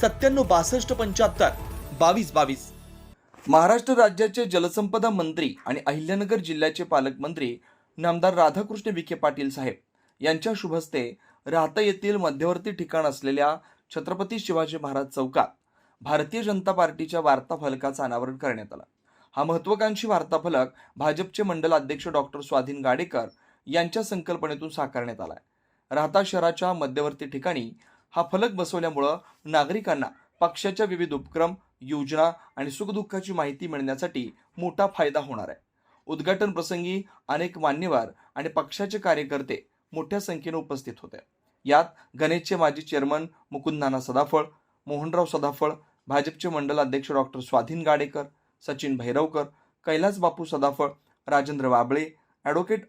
सत्त्याण्णव बासष्ट पंच्याहत्तर. बावीस बावीस. महाराष्ट्र राज्याचे जलसंपदा मंत्री आणि अहिल्यानगर जिल्ह्याचे पालकमंत्री नामदार राधाकृष्ण विखे पाटील साहेब यांच्या शुभस्ते राहता येथील मध्यवर्ती ठिकाण असलेल्या छत्रपती शिवाजी महाराज चौकात भारतीय जनता पार्टीच्या वार्ताफलकाचं अनावरण करण्यात आलं. हा महत्वाकांक्षी वार्ताफलक भाजपचे मंडल अध्यक्ष डॉक्टर स्वाधीन गाडेकर यांच्या संकल्पनेतून साकारण्यात आला आहे राहता शहराच्या मध्यवर्ती ठिकाणी हा फलक बसवल्यामुळं नागरिकांना पक्षाच्या विविध उपक्रम योजना आणि सुखदुःखाची माहिती मिळण्यासाठी मोठा फायदा होणार आहे. उद्घाटन प्रसंगी अनेक मान्यवर आणि पक्षाचे कार्यकर्ते मोठ्या संख्येने उपस्थित होते. यात गणेशचे माजी चेअरमन मुकुंद नाना सदाफळ मोहनराव सदाफळ भाजपचे मंडल अध्यक्ष डॉक्टर स्वाधीन गाडेकर सचिन भैरवकर कैलास बापू सदाफळ राजेंद्र वाबळे ॲडव्होकेट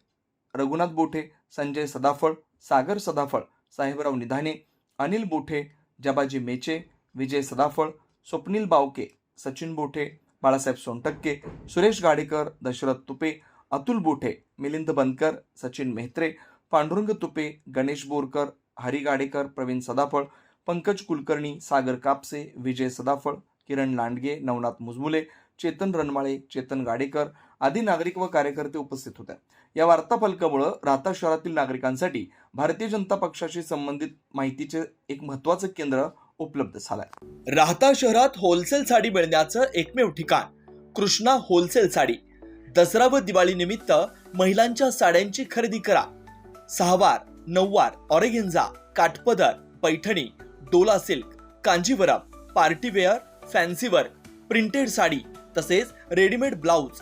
रघुनाथ बोठे संजय सदाफळ सागर सदाफळ साहेबराव निधाने अनिल बोठे जबाजी मेचे विजय सदाफळ स्वप्नील बावके सचिन बोठे बाळासाहेब सोनटक्के सुरेश गाडेकर दशरथ तुपे अतुल बोठे मिलिंद बनकर सचिन मेहत्रे पांडुरंग तुपे गणेश बोरकर हरी गाडेकर प्रवीण सदाफळ पंकज कुलकर्णी सागर कापसे विजय सदाफळ किरण लांडगे नवनाथ मुजमुले चेतन रणमाळे चेतन गाडेकर आदी नागरिक व कार्यकर्ते उपस्थित होते या वार्ताफलकामुळे राहता शहरातील नागरिकांसाठी भारतीय जनता पक्षाशी संबंधित माहितीचे एक महत्वाचं केंद्र उपलब्ध झालंय. राहता शहरात होलसेल साडी मिळण्याचं एकमेव ठिकाण कृष्णा होलसेल साडी. दसरा व दिवाळी निमित्त महिलांच्या साड्यांची खरेदी करा. सहावार नऊवार organza काठपदर Paithani Dola silk Kanjeevaram partywear fancy wear printed sari तसेच रेडीमेड ब्लाऊज